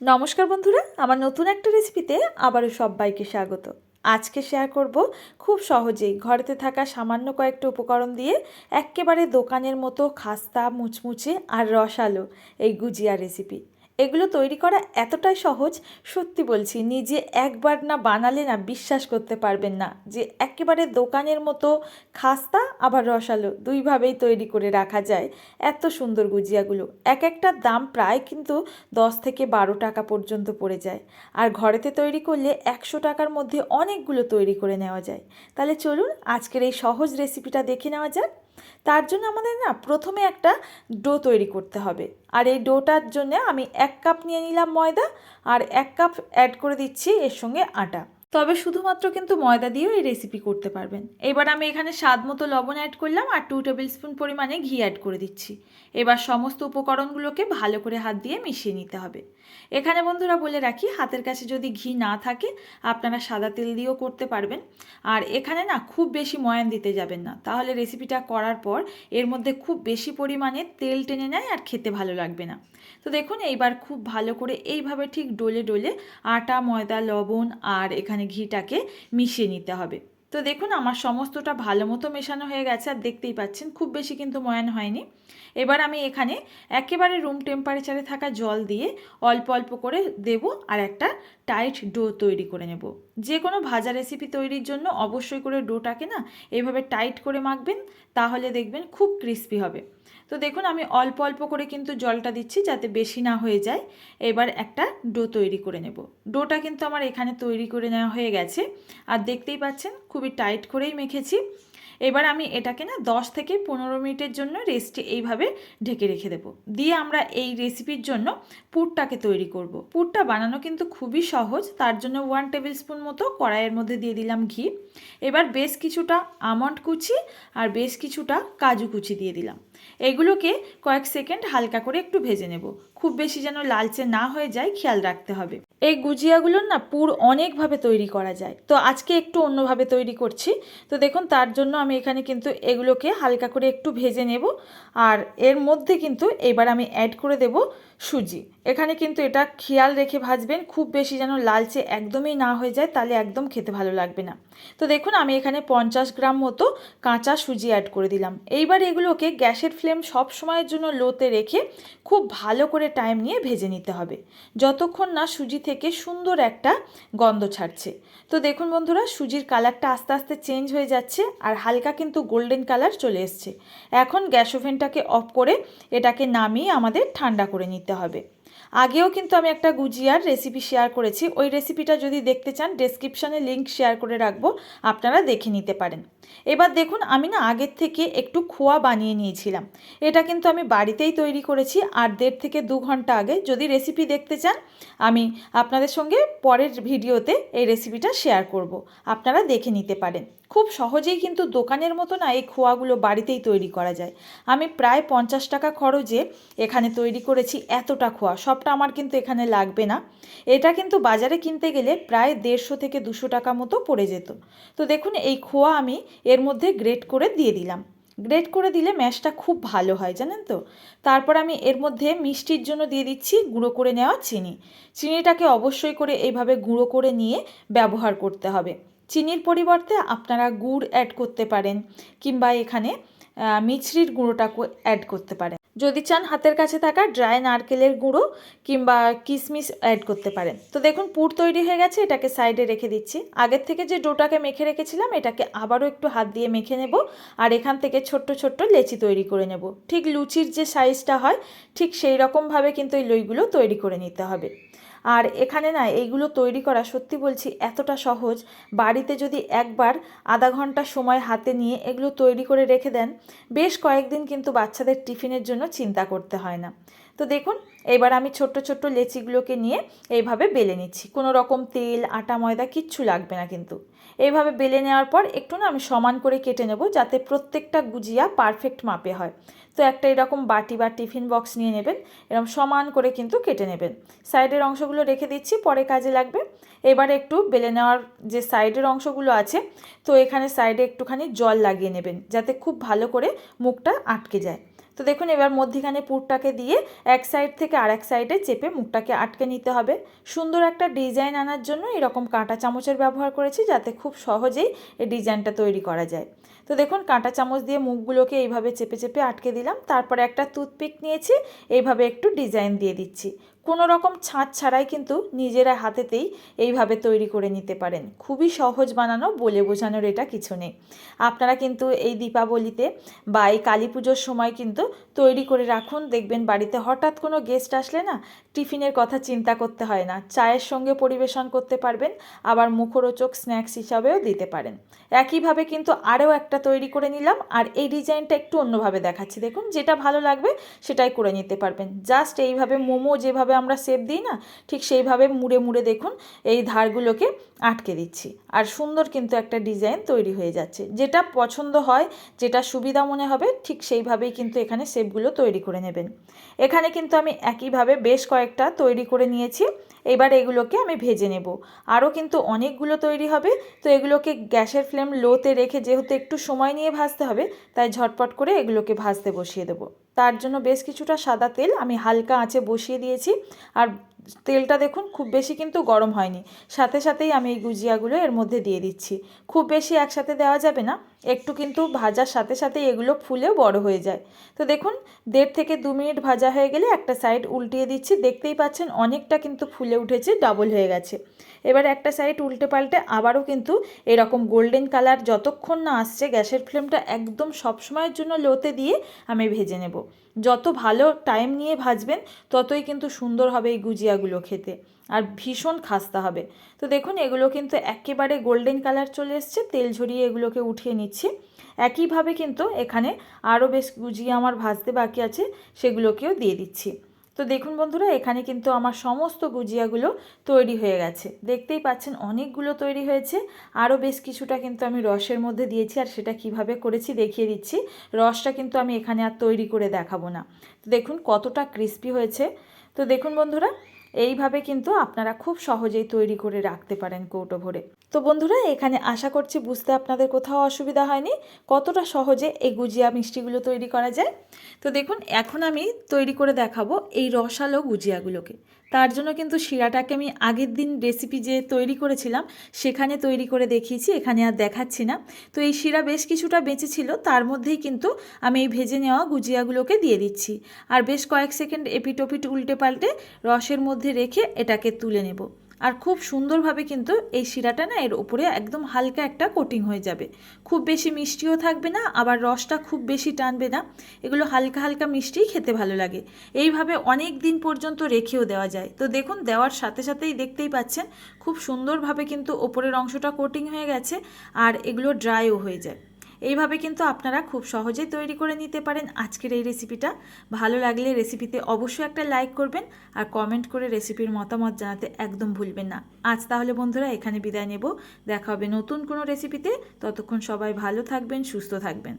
নমস্কার বন্ধুরা, আমার নতুন একটা রেসিপিতে আবারও সবাইকে স্বাগত। আজকে শেয়ার করব খুব সহজেই ঘরেতে থাকা সামান্য কয়েকটা উপকরণ দিয়ে একেবারে দোকানের মতো খাস্তা, মুচমুচে আর রসালো এই গুজিয়া রেসিপি এগুলো তৈরি করা এতটাই সহজ, সত্যি বলছি, নিজে একবার না বানালে না বিশ্বাস করতে পারবেন না। যে একেবারে দোকানের মতো খাস্তা, আবার রসালো, দুইভাবেই তৈরি করে রাখা যায়। এত সুন্দর গুজিয়াগুলো। এক একটা দাম প্রায় কিন্তু দশ থেকে বারো টাকা পর্যন্ত পড়ে যায়। আর ঘরেতে তৈরি করলে একশো টাকার মধ্যে অনেকগুলো তৈরি করে নেওয়া যায়। তাহলে চলুন আজকের এই সহজ রেসিপিটা দেখে নেওয়া যাক। তার জন্য আমাদের না প্রথমে একটা ডো তৈরি করতে হবে। আর এই ডোটার জন্য আমি এক কাপ নিয়ে নিলাম ময়দা, আর এক কাপ অ্যাড করে দিচ্ছি এর সঙ্গে আটা। তবে শুধুমাত্র কিন্তু ময়দা দিয়েও এই রেসিপি করতে পারবেন। এবার আমি এখানে স্বাদ মতো লবণ অ্যাড করলাম আর টু টেবিল স্পুন পরিমাণে ঘি অ্যাড করে দিচ্ছি। এবার সমস্ত উপকরণগুলোকে ভালো করে হাত দিয়ে মিশিয়ে নিতে হবে। এখানে বন্ধুরা বলে রাখি, হাতের কাছে যদি ঘি না থাকে, আপনারা সাদা তেল দিয়েও করতে পারবেন। আর এখানে না খুব বেশি ময়ান দিতে যাবেন না। তাহলে রেসিপিটা করার পর এর মধ্যে খুব বেশি পরিমাণে তেল টেনে নেয় আর খেতে ভালো লাগবে না। তো দেখুন, এইবার খুব ভালো করে এইভাবে ঠিক ডলে ডলে আটা, ময়দা, লবণ আর এখানে ঘিটাকে মিশিয়ে নিতে হবে। তো দেখুন, আমার সমস্তটা ভালো মতো মেশানো হয়ে গেছে, আর দেখতেই পাচ্ছেন, খুব বেশি কিন্তু ময়ান হয়নি। এবার আমি এখানে একেবারে রুম টেম্পারেচারে থাকা জল দিয়ে অল্প অল্প করে দেব আর একটা টাইট ডো তৈরি করে নেব। যে কোনো ভাজা রেসিপি তৈরির জন্য অবশ্যই করে ডোটাকে না এভাবে টাইট করে মাখবেন, তাহলে দেখবেন খুব ক্রিস্পি হবে। তো দেখুন, আমি অল্প অল্প করে কিন্তু জলটা দিচ্ছি যাতে বেশি না হয়ে যায়। এবার একটা ডো তৈরি করে নেব। ডোটা কিন্তু আমার এখানে তৈরি করে নেওয়া হয়ে গেছে। আর দেখতেই পাচ্ছেন, খুবই টাইট করেই মেখেছি। এবার আমি এটাকে না দশ থেকে পনেরো মিনিটের জন্য রেস্টে এইভাবে ঢেকে রেখে দেবো। দিয়ে আমরা এই রেসিপির জন্য পুরটাকে তৈরি করব। পুরটা বানানো কিন্তু খুবই সহজ, তার জন্য ওয়ান টেবিল স্পুন মতো কড়াইয়ের মধ্যে দিয়ে দিলাম ঘি। এবার বেশ কিছুটা আমন্ড কুচি আর বেশ কিছুটা কাজু কুচি দিয়ে দিলাম। এগুলোকে কয়েক সেকেন্ড হালকা করে একটু ভেজে নেব। খুব বেশি যেন লালচে না হয়ে যায়, খেয়াল রাখতে হবে। এই গুজিয়াগুলোর না পুর অনেকভাবে তৈরি করা যায়। তো আজকে একটু অন্যভাবে তৈরি করছি। তো দেখুন, তার জন্য আমি এখানে কিন্তু এগুলোকে হালকা করে একটু ভেজে নেব। আর এর মধ্যে কিন্তু এবার আমি অ্যাড করে দেব সুজি। এখানে কিন্তু এটা খেয়াল রেখে ভাজবেন, খুব বেশি যেন লালচে একদমই না হয়ে যায়, তাহলে একদম খেতে ভালো লাগবে না। তো দেখুন, আমি এখানে পঞ্চাশ গ্রাম মতো কাঁচা সুজি অ্যাড করে দিলাম। এইবার এগুলোকে গ্যাসের ফ্লেম সব সময়ের জন্য লোতে রেখে খুব ভালো করে টাইম নিয়ে ভেজে নিতে হবে। যতক্ষণ না সুজি থেকে সুন্দর একটা গন্ধ ছাড়ছে। তো দেখুন বন্ধুরা, সুজির কালারটা আস্তে আস্তে চেঞ্জ হয়ে যাচ্ছে আর হালকা কিন্তু গোল্ডেন কালার চলে এসছে। এখন গ্যাস ওভেনটাকে অফ করে এটাকে নামিয়ে আমাদের ঠান্ডা করে নিতে হবে। আগেও কিন্তু আমি একটা গুজিয়ার রেসিপি শেয়ার করেছি। ওই রেসিপিটা যদি দেখতে চান ডেসক্রিপশানে লিঙ্ক শেয়ার করে রাখব, আপনারা দেখে নিতে পারেন। এবার দেখুন, আমি না আগের থেকে একটু খোয়া বানিয়ে নিয়েছিলাম। এটা কিন্তু আমি বাড়িতেই তৈরি করেছি আর দেড় থেকে দু ঘণ্টা আগে। যদি রেসিপি দেখতে চান, আমি আপনাদের সঙ্গে পরের ভিডিওতে এই রেসিপিটা শেয়ার করব। আপনারা দেখে নিতে পারেন। খুব সহজেই কিন্তু দোকানের মতো না এই খোয়াগুলো বাড়িতেই তৈরি করা যায়। আমি প্রায় পঞ্চাশ টাকা খরচে এখানে তৈরি করেছি এতটা খোয়া। সবটা আমার কিন্তু এখানে লাগবে না। এটা কিন্তু বাজারে কিনতে গেলে প্রায় দেড়শো থেকে দুশো টাকা মতো পড়ে যেত। তো দেখুন, এই খোয়া আমি এর মধ্যে গ্রেট করে দিয়ে দিলাম। গ্রেট করে দিলে ম্যাশটা খুব ভালো হয়, জানেন তো? তারপর আমি এর মধ্যে মিষ্টির জন্য দিয়ে দিচ্ছি গুঁড়ো করে নেওয়া চিনি। চিনিটাকে অবশ্যই করে এইভাবে গুঁড়ো করে নিয়ে ব্যবহার করতে হবে। চিনির পরিবর্তে আপনারা গুড় অ্যাড করতে পারেন কিংবা এখানে মিছরির গুঁড়োটা অ্যাড করতে পারেন। যদি চান হাতের কাছে থাকা ড্রাই নারকেলের গুঁড়ো কিংবা কিশমিশ অ্যাড করতে পারেন। তো দেখুন, পুর তৈরি হয়ে গেছে, এটাকে সাইডে রেখে দিচ্ছি। আগের থেকে যে ডোটাকে মেখে রেখেছিলাম, এটাকে আবারও একটু হাত দিয়ে মেখে নেব আর এখান থেকে ছোট্ট ছোট্ট লেচি তৈরি করে নেব। ঠিক লুচির যে সাইজটা হয়, ঠিক সেই রকমভাবে কিন্তু এই লইগুলো তৈরি করে নিতে হবে। আর এখানে না এইগুলো তৈরি করা সত্যি বলছি এতটা সহজ। বাড়িতে যদি একবার আধা ঘণ্টা সময় হাতে নিয়ে এগুলো তৈরি করে রেখে দেন, বেশ কয়েকদিন কিন্তু বাচ্চাদের টিফিনের জন্য চিন্তা করতে হয় না। তো দেখুন, এবার আমি ছোট্ট ছোট্ট লেচিগুলোকে নিয়ে এইভাবে বেলে নিচ্ছি। কোনো রকম তেল, আটা, ময়দা কিচ্ছু লাগবে না কিন্তু। এইভাবে বেলে নেওয়ার পর একটু না আমি সমান করে কেটে নেব যাতে প্রত্যেকটা গুজিয়া পারফেক্ট মাপে হয়। তো একটা এরকম বাটি বা টিফিন বক্স নিয়ে নেবেন, এরকম সমান করে কিন্তু কেটে নেবেন। সাইডের অংশগুলো রেখে দিচ্ছি, পরে কাজে লাগবে। এবার একটু বেলে নেওয়ার যে সাইডের অংশগুলো আছে, তো এখানে সাইডে একটুখানি জল লাগিয়ে নেবেন যাতে খুব ভালো করে মুখটা আটকে যায়। তো দেখুন, এবার মধ্যিখানে পুরটাকে দিয়ে এক সাইড থেকে আর এক সাইডে চেপে মুখটাকে আটকে নিতে হবে। সুন্দর একটা ডিজাইন আনার জন্য এরকম কাঁটা চামচের ব্যবহার করেছি যাতে খুব সহজেই এই ডিজাইনটা তৈরি করা যায়। তো দেখুন, কাঁটা চামচ দিয়ে মুখগুলোকে এইভাবে চেপে চেপে আটকে দিলাম। তারপরে একটা টুথপিক নিয়েছি, এইভাবে একটু ডিজাইন দিয়ে দিচ্ছি। কোনো রকম ছাঁচ ছাড়াই কিন্তু নিজেরা হাতেতেই এইভাবে তৈরি করে নিতে পারেন। খুবই সহজ বানানো, বলে বোঝানোর এটা কিছু নেই। আপনারা কিন্তু এই দীপাবলিতে বা এই কালী পুজোর সময় কিন্তু তৈরি করে রাখুন। দেখবেন বাড়িতে হঠাৎ কোনো গেস্ট আসলে না টিফিনের কথা চিন্তা করতে হয় না। চায়ের সঙ্গে পরিবেশন করতে পারবেন, আবার মুখরোচক স্ন্যাক্স হিসাবেও দিতে পারেন। একইভাবে কিন্তু আরও একটা তৈরি করে নিলাম, আর এই ডিজাইনটা একটু অন্যভাবে দেখাচ্ছি। দেখুন, যেটা ভালো লাগবে সেটাই করে নিতে পারবেন। জাস্ট এইভাবে মোমো যেভাবে আমরা শেপ দিই না, ঠিক সেইভাবে মুড়ে মুড়ে দেখুন, এই ধারগুলোকে আটকে দিচ্ছি। আর সুন্দর কিন্তু একটা ডিজাইন তৈরি হয়ে যাচ্ছে। যেটা পছন্দ হয়, যেটা সুবিধা মনে হবে, ঠিক সেইভাবেই কিন্তু এখানে শেপগুলো তৈরি করে নেবেন। এখানে কিন্তু আমি একইভাবে বেশ কয়েকটা তৈরি করে নিয়েছি। এবার এগুলোকে আমি ভেজে নেব। আরও কিন্তু অনেকগুলো তৈরি হবে। তো এগুলোকে গ্যাসের ফ্লেম লোতে রেখে যেহেতু একটু সময় নিয়ে ভাজতে হবে, তাই ঝটপট করে এগুলোকে ভাজতে বসিয়ে দেবো। তার জন্য বেশ কিছুটা সাদা তেল আমি হালকা আঁচে বসিয়ে দিয়েছি। আর তেলটা দেখুন, খুব বেশি কিন্তু গরম হয়নি। সাথে সাথেই আমি এই গুজিয়াগুলো এর মধ্যে দিয়ে দিচ্ছি। খুব বেশি একসাথে দেওয়া যাবে না। একটু কিন্তু ভাজার সাথে সাথে এগুলো ফুলেও বড় হয়ে যায়। তো দেখুন, দেড় থেকে দু মিনিট ভাজা হয়ে গেলে একটা সাইড উল্টিয়ে দিচ্ছি। দেখতেই পাচ্ছেন অনেকটা কিন্তু ফুলে উঠেছে ডাবল হয়ে গেছে। এবার একটা সাইড উল্টে পাল্টে আবারও কিন্তু এরকম গোল্ডেন কালার যতক্ষণ না আসছে, গ্যাসের ফ্লেমটা একদম সবসময়ের জন্য লোতে দিয়ে আমি ভেজে নেব। যত ভালো টাইম নিয়ে ভাজবেন, ততই কিন্তু সুন্দর হবে এই গুজিয়াগুলো খেতে। আর ভীষণ খাস্তা হবে। তো দেখুন, এগুলো কিন্তু একেবারে গোল্ডেন কালার চলে এসছে। তেল ঝরিয়ে এগুলোকে উঠিয়ে নিচ্ছি। একইভাবে কিন্তু এখানে আরও বেশ গুজিয়ে আমার ভাজতে বাকি আছে, সেগুলোকেও দিয়ে দিচ্ছি। তো দেখুন বন্ধুরা, এখানে কিন্তু আমার সমস্ত গুজিয়াগুলো তৈরি হয়ে গেছে। দেখতেই পাচ্ছেন, অনেকগুলো তৈরি হয়েছে। আরও বেশ কিছুটা কিন্তু আমি রসের মধ্যে দিয়েছি, আর সেটা কীভাবে করেছি দেখিয়ে দিচ্ছি। রসটা কিন্তু আমি এখানে আর তৈরি করে দেখাবো না। তো দেখুন, কতটা ক্রিস্পি হয়েছে। তো দেখুন বন্ধুরা এইভাবে কিন্তু আপনারা খুব সহজেই তৈরি করে রাখতে পারেন কৌটো ভরে তো বন্ধুরা, এখানে আশা করছি বুঝতে আপনাদের কোথাও অসুবিধা হয়নি, কতটা সহজে এই গুজিয়া মিষ্টিগুলো তৈরি করা যায়। তো দেখুন, এখন আমি তৈরি করে দেখাবো এই রসালো গুজিয়াগুলোকে। তার জন্য কিন্তু শিরাটাকে আমি আগের দিন রেসিপি যে তৈরি করেছিলাম, সেখানে তৈরি করে দেখিয়েছি, এখানে আর দেখাচ্ছি না। তো এই শিরা বেশ কিছুটা বেঁচে ছিল, তার মধ্যেই কিন্তু আমি এই ভেজে নেওয়া গুজিয়াগুলোকে দিয়ে দিচ্ছি। আর বেশ কয়েক সেকেন্ড এপিটোপিট উল্টে পাল্টে রসের মধ্যে রেখে এটাকে তুলে নেব। আর খুব সুন্দরভাবে কিন্তু এই শিরাটা না এর উপরে একদম হালকা একটা কোটিং হয়ে যাবে। খুব বেশি মিষ্টিও থাকবে না, আবার রসটা খুব বেশি টানবে না। এগুলো হালকা হালকা মিষ্টিই খেতে ভালো লাগে। এইভাবে অনেক দিন পর্যন্ত রেখেও দেওয়া যায়। তো দেখুন, দেওয়ার সাথে সাথেই দেখতেই পাচ্ছেন, খুব সুন্দরভাবে কিন্তু ওপরের অংশটা কোটিং হয়ে গেছে আর এগুলো ড্রাইও হয়ে যায়। এইভাবে কিন্তু আপনারা খুব সহজেই তৈরি করে নিতে পারেন আজকের এই রেসিপিটা। ভালো লাগলে রেসিপিতে অবশ্যই একটা লাইক করবেন আর কমেন্ট করে রেসিপির মতামত জানাতে একদম ভুলবেন না। আজ তাহলে বন্ধুরা এখানে বিদায় নেব। দেখা হবে নতুন কোনো রেসিপিতে। ততক্ষণ সবাই ভালো থাকবেন, সুস্থ থাকবেন।